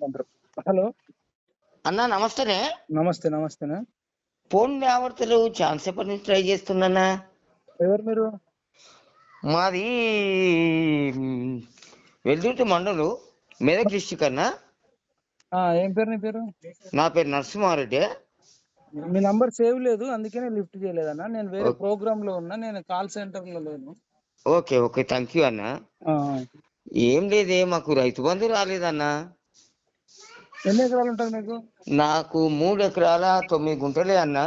Hello. అన్నా నమస్తేనే. నమస్తే నమస్తేనా ఫోన్ లేవర్తలు చాలా సేపటి నుంచి ట్రై చేస్తున్నానా ఎవరు మీరు? మాది వెల్దుర్తి మండలు మెదక్ డిస్టిక్ అన్న. ఏం పేరు నీ పేరు? నా పేరు నరసింహారెడ్డి. మీ నంబర్ సేవ్ లేదు అందుకనే లిఫ్ట్ చేయలేదన్న నేను వేరే. ప్రోగ్రామ్లో ఉన్నా నేను కాల్ సెంటర్లో లేను. ఓకే ఓకే థ్యాంక్ యూ అన్న ఏం లేదే మాకు రైతు బంధు రాలేదన్నా. ఎన్ని ఎకరాలు ఉంటుంది మీకు? నాకు మూడు ఎకరాల తొమ్మిది గుంటలే అన్న.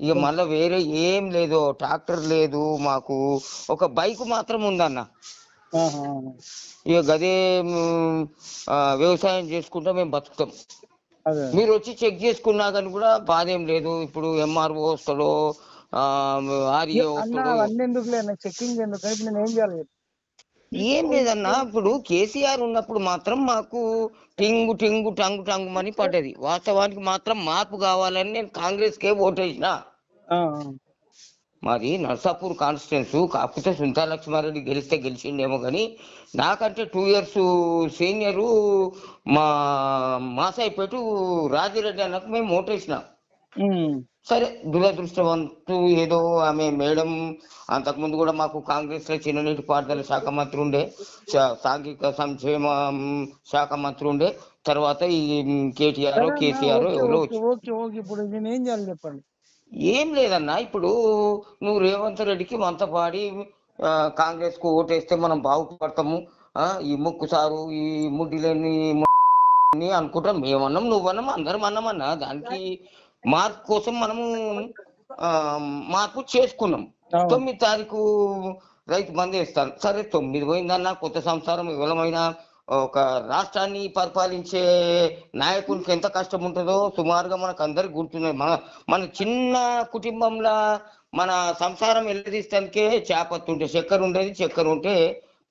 ఇక మళ్ళీ వేరే ఏం లేదు ట్రాక్టర్ లేదు మాకు ఒక బైక్ మాత్రం ఉందన్న. ఇక గదే వ్యవసాయం చేసుకుంటా మేము బతుకుతాం. మీరు వచ్చి చెక్ చేసుకున్నా కానీ కూడా బాధ ఏం లేదు. ఇప్పుడు ఎంఆర్ఓ వస్తాడో ఆర్ఏ వస్తాడో చెక్కింగ్ ఎందుకు? నేను ఏం చేయాలి? ఏం లేదన్నా ఇప్పుడు కేసీఆర్ ఉన్నప్పుడు మాత్రం మాకు టింగు టింగు టంగు టంగు అని పడ్డది. వాస్తవానికి మాత్రం మార్పు కావాలని నేను కాంగ్రెస్ కే ఓటేసిన మాది నర్సాపూర్ కాన్స్టిట్యున్సీ కాకపోతే సుంతా లక్ష్మారెడ్డి గెలిస్తే గెలిచిండేమో కానీ నాకంటే టూ ఇయర్స్ సీనియరు మా మాసాయిపేట రాజిరెడ్డి అన్నకు మేము ఓటేసినాం. సరే దురదృష్టవంతు ఏదో ఆమె మేడం అంతకుముందు కూడా మాకు కాంగ్రెస్లో చిన్ననీటి పారుదల శాఖ మంత్రి ఉండే సాంఘిక సంక్షేమ శాఖ మంత్రి ఉండే తర్వాత ఈ కేటీఆర్ కేసీఆర్ ఎవరో ఇప్పుడు ఏం చేయాలి చెప్పండి? ఏం లేదన్నా ఇప్పుడు నువ్వు రేవంత్ రెడ్డికి వంత పాడి కాంగ్రెస్కు ఓటేస్తే మనం బాగుపడతాము ఈ ముక్కు సారు ఈ ముడ్డిలేని అని అనుకుంటాం మేమన్నాం నువ్వన్నాం అందరం అన్నామన్నా దానికి మార్పు కోసం మనము ఆ, మార్పు చేసుకున్నాం. తొమ్మిది తారీఖు రైతు బంద్ వేస్తాను. సరే తొమ్మిది పోయిందన్న కొత్త సంసారం విఫలమైన ఒక రాష్ట్రాన్ని పరిపాలించే నాయకునికి ఎంత కష్టం ఉంటుందో సుమారుగా మనకు అందరికి గుర్తున్నది మన మన చిన్న కుటుంబంలో మన సంసారం వెళ్ళదీస్తానికే చేపత్తు ఉంటే చక్కెర ఉండేది చక్కెర ఉంటే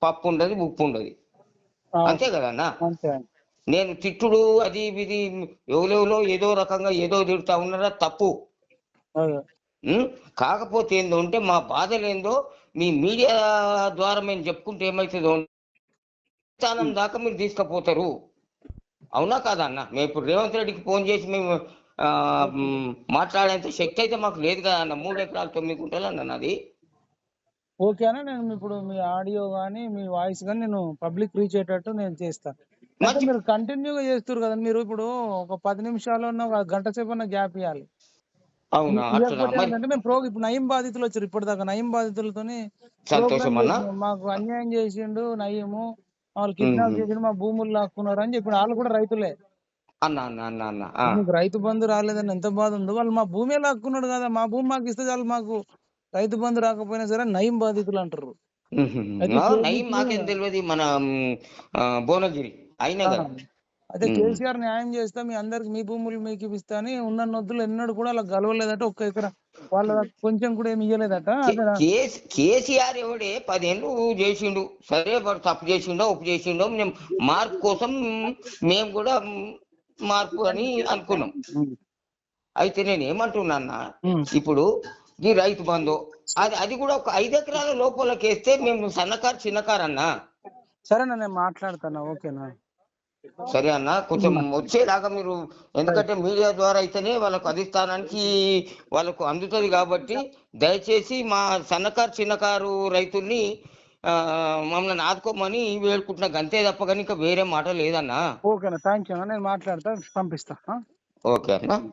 పప్పు ఉండదు ఉప్పు ఉండదు. అంతే కదన్నా? అంతే నేను తిట్టుడు అది ఇది ఎవరెవరో ఏదో రకంగా ఏదో తిడుతా ఉన్నారా? తప్పు? కాకపోతే ఏందో మా బాధలు ఏందో మీ మీడియా ద్వారా మేము చెప్పుకుంటే ఏమవుతుందో స్థానం దాకా మీరు తీసుకుపోతారు. అవునా కాదా అన్న? మేము ఇప్పుడు రేవంత్ రెడ్డికి ఫోన్ చేసి మేము మ్, మాట్లాడేంత శక్తి అయితే మాకు లేదు కదా అన్న? మూడు ఎకరాలు తొమ్మిది గుంటలు అన్న నాది. ఓకేనా నేను ఇప్పుడు మీ ఆడియో కానీ మీ వాయిస్ కానీ నేను పబ్లిక్ రీచ్ అయ్యేటట్టు నేను చేస్తాను అంటే మీరు కంటిన్యూగా చేస్తారు కదా మీరు ఇప్పుడు ఒక పది నిమిషాలు ఒక గంట సేపు గ్యాప్ ఇవ్వాలి అవునా? మేము ప్రోగ్ ఇప్పుడు నయం బాధితులు వచ్చారు ఇప్పటిదాకా నయం బాధితులతోని సంతోషం అన్న. మాకు అన్యాయం చేసిండు నయము వాళ్ళు కిడ్నాప్. చేసిండు మా భూములు లాక్కున్నారు అని చెప్పి వాళ్ళు కూడా రైతులే. అన్న అన్న అన్న అన్న ఆ. మీకు రైతు బంధు రాలేదని ఎంత బాధ ఉందో. వాళ్ళు మా భూమే లాక్కున్నాడు కదా మా భూమి మాకు ఇస్తే చాలు మాకు రైతు బంధు రాకపోయినా సరే నయం బాధితులు అంటారు నయం మాకేం తెలియదు మన భువనగిరి అయినా కదా. అయితే. కేసీఆర్ న్యాయం చేస్తా మీ అందరికి మీ భూములు మీకు ఇప్పిస్తా అని ఉన్న నొద్దులు ఎన్నడూ కూడా అలా గలవలేదట ఒక్క ఎకరా. వాళ్ళ కొంచెం కూడా ఏమి ఇయ్యలేదట కేసీఆర్ ఎవడే పదేళ్ళు చేసిండు. సరే వాడు తప్పు చేసిండో ఉప్పు చేసిండో మేము మార్పు కోసం మేము కూడా మార్పు అని అనుకున్నాం. అయితే నేను ఏమంటున్నా. ఇప్పుడు ఈ రైతు బంధు అది అది కూడా ఒక ఐదు ఎకరాల లోపలకి వేస్తే మేము సన్నకారు చిన్నకారు అన్నా. సరేనా నేను మాట్లాడతాను? ఓకేనా? సరే అన్న కొంచెం వచ్చేలాగా మీరు ఎందుకంటే మీడియా ద్వారా అయితేనే వాళ్ళకు అధిష్టానానికి వాళ్ళకు అందుతుంది కాబట్టి దయచేసి మా సన్నకారు చిన్నకారు రైతుల్ని మమ్మల్ని ఆదుకోమని వేడుకుంటున్నా. గంతే తప్ప కానీ ఇంకా వేరే మాట లేదన్నా. ఓకేనా థ్యాంక్ యూ నేను మాట్లాడతా పంపిస్తా? ఓకే అన్న.